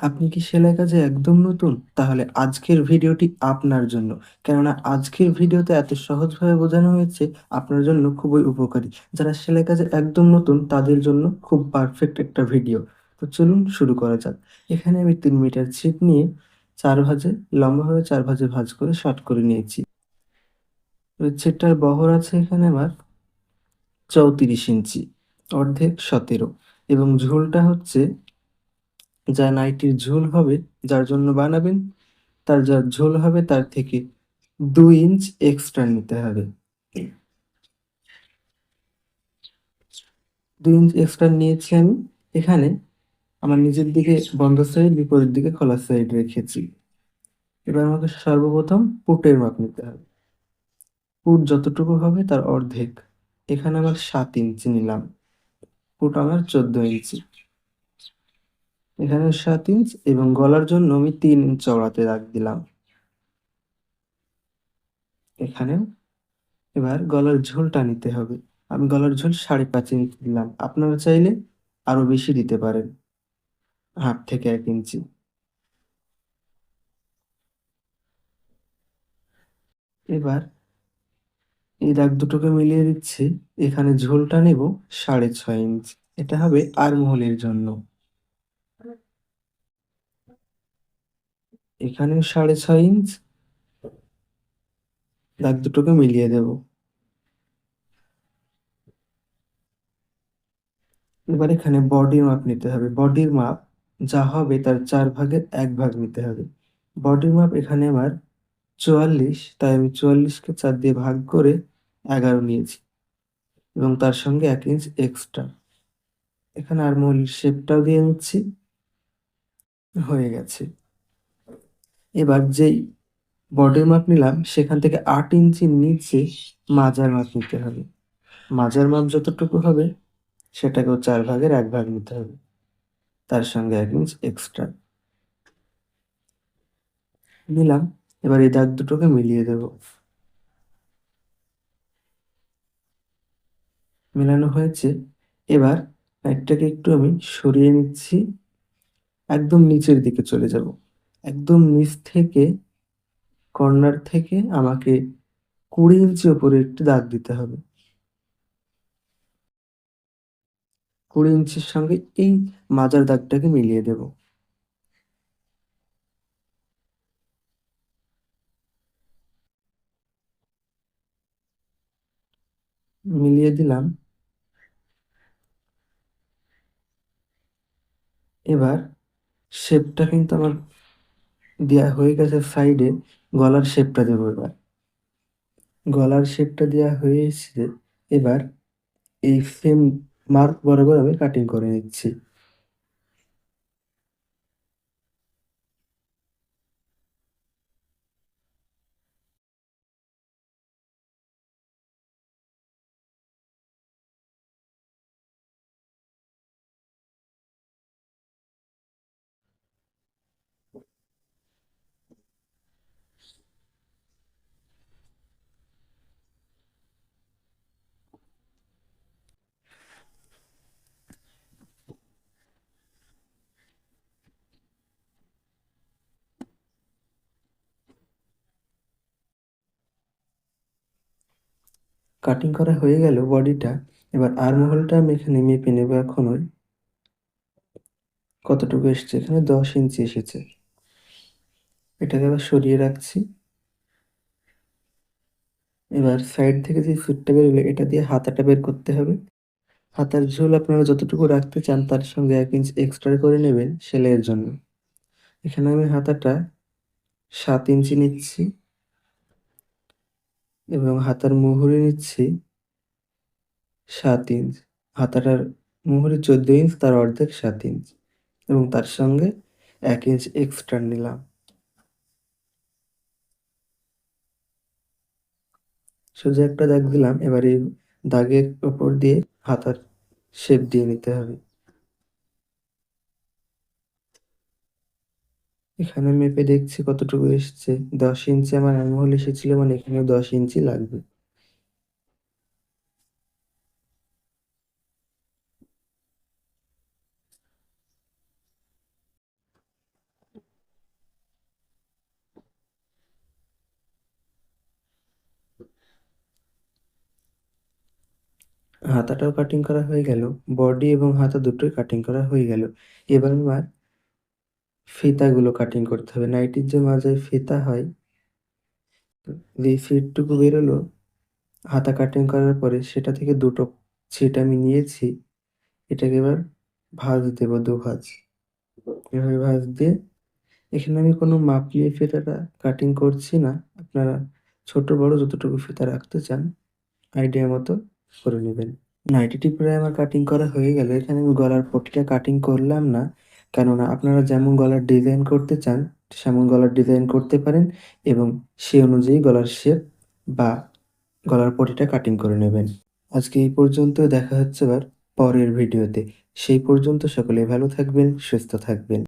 আপনি কি সেলাই কাজে একদম নতুন? তাহলে আজকের ভিডিওটি আপনার জন্য। কেননা আজকের ভিডিওতে এত সহজভাবে বোঝানো হয়েছে আপনার জন্য খুবই উপকারী। যারা সেলাই কাজে একদম নতুন তাদের জন্য খুব পারফেক্ট একটা ভিডিও। তো চলুন শুরু করা যাক। এখানে আমি তিন মিটার ছিট নিয়ে ৪ ভাঁজে লম্বাভাবে চার ভাজে ভাঁজ করে শর্ট করে নিয়েছি। ছিটটার বহর আছে এখানে আমার ৩৪ ইঞ্চি, অর্ধেক ১৭ এবং ঝোলটা হচ্ছে যা নাইটির ঝোল হবে যার জন্য বানাবেন তার যা ঝোল হবে তার থেকে দুই ইঞ্চ এক্সট্রা নিতে হবে। দুই ইঞ্চ এক্সট্রা নিয়েছি আমি। এখানে আমার নিজের দিকে বন্ধ সাইড, বিপরীত দিকে খোলা সাইড রেখেছি। এবার আমাকে সর্বপ্রথম পুটের মাপ নিতে হবে। পুট যতটুকু হবে তার অর্ধেক। এখানে আমার সাত ইঞ্চি নিলাম। পুট আমার ১৪ ইঞ্চি। এখানে সাত ইঞ্চ এবং গলার জন্য আমি তিন ইঞ্চ চওড়াতে দাগ দিলাম। এখানেও এবার গলার ঝোলটা নিতে হবে। আমি গলার ঝোল ৫.৫ ইঞ্চি দিলাম। আপনারা চাইলে আরও বেশি দিতে পারেন। হাফ থেকে এক ইঞ্চি। এবার এই দাগ দুটোকে মিলিয়ে দিচ্ছি। এখানে ঝোলটা নেব ৬.৫ ইঞ্চ। এটা হবে আর্মহোলের জন্য। এখানেও ৬.৫ ইঞ্চ। দাগ দুটোকে মিলিয়ে দেব। এবার এখানে বডির মাপ নিতে হবে। বডির মাপ যা হবে তার চার ভাগের এক ভাগ নিতে হবে। বডির মাপ এখানে আমার ৪৪ তাই আমি ৪৪ কে ৪ দিয়ে ভাগ করে ১১ নিয়েছি এবং তার সঙ্গে এক ইঞ্চ এক্সট্রা। এখানে আর্মহোলের শেপটাও দিয়ে নিচ্ছি। হয়ে গেছে। এবার যেই বডির মাপ নিলাম, সেখান থেকে আট ইঞ্চির নিচে মাজার মাপ নিতে হবে। মাজার মাপ যতটুকু হবে, সেটাকেও চার ভাগের এক ভাগ নিতে হবে। তার সঙ্গে এক ইঞ্চ এক্সট্রা। নিলাম। এবার এই দাগ দুটোকে মিলিয়ে দেব। মেলানো হয়েছে। এবার নাইটটাকে একটু আমি সরিয়ে নিচ্ছি। একদম নিচের দিকে চলে যাব। একদম নিচ থেকে, কর্নার থেকে আমাকে ২০ ইঞ্চি ওপরে একটি দাগ দিতে হবে। ২০ ইঞ্চির সঙ্গে এই মাজার দাগটাকে মিলিয়ে দেব। মিলিয়ে দিলাম। এবার শেপটা কিন্তু আমার দেয়া হয়ে গেছে সাইডে। গলার শেপটা দেবো এবার। গলার শেপটা দেওয়া হয়েছে। এবার এই সেম মার্ক বরাবর আমি কাটিং করে নিচ্ছি। কাটিং করা হয়ে গেল বডিটা। এবার আর্মহোলটা আমি এখানে মেপে নেব এখনই। কতটুকু এসছে? এখানে ১০ ইঞ্চি এসেছে। এটাকে আবার সরিয়ে রাখছি। এবার সাইড থেকে যে সুটটা বেরোলো এটা দিয়ে হাতাটা বের করতে হবে। হাতার ঝোল আপনারা যতটুকু রাখতে চান, তার সঙ্গে এক ইঞ্চ এক্সট্রা করে নেবেন সেলাইয়ের জন্য। এখানে আমি হাতাটা সাত ইঞ্চি নিচ্ছি এবং হাতার মুহুরি নিচ্ছি সাত ইঞ্চ। হাতাটার মুহুরি ১৪ ইঞ্চ, তার অর্ধেক সাত ইঞ্চ এবং তার সঙ্গে এক ইঞ্চ এক্সট্রা নিলাম। সোজা একটা দাগ দিলাম। এবার এই দাগের ওপর দিয়ে হাতার শেপ দিয়ে নিতে হবে। এখানে মেপে দেখছি কতটুকু এসছে। দশ ইঞ্চি আমার আঙুল এসেছিল মানে এখানেও দশ ইঞ্চি লাগবে। হাতাটাও কাটিং করা হয়ে গেল। বডি এবং হাতা দুটোই কাটিং করা হয়ে গেল। এবার আমার ফিতাগুলো কাটিং করতে হবে। নাইটির যে মাঝে ফিতা হয়, যে ফিটটুকু বেরোলো, হাতা কাটিং করার পরে সেটা থেকে দুটো ছিট আমি নিয়েছি, এটাকে এবার ভাঁজ দেবো দু ভাঁজ। এভাবে ভাঁজ দিয়ে এখানে আমি কোনো মাপ নিয়ে ফিতাটা কাটিং করছি না। আপনারা ছোট, বড় যতটুকু ফিতা রাখতে চান আইডিয়া মতো করে নেবেন। নাইটিটি প্রায় আমার কাটিং করা হয়ে গেল। এখানে আমি গলার পট্টিটা কাটিং করলাম না। কেননা আপনারা যেমন গলার ডিজাইন করতে চান, সেমন গলার ডিজাইন করতে পারেন এবং সে অনুযায়ী গলার শেপ বা গলার পটিটা কাটিং করে নেবেন। আজকে এই পর্যন্ত দেখা হচ্ছে আবার পরের ভিডিওতে সেই পর্যন্ত সকলে ভালো থাকবেন, সুস্থ থাকবেন।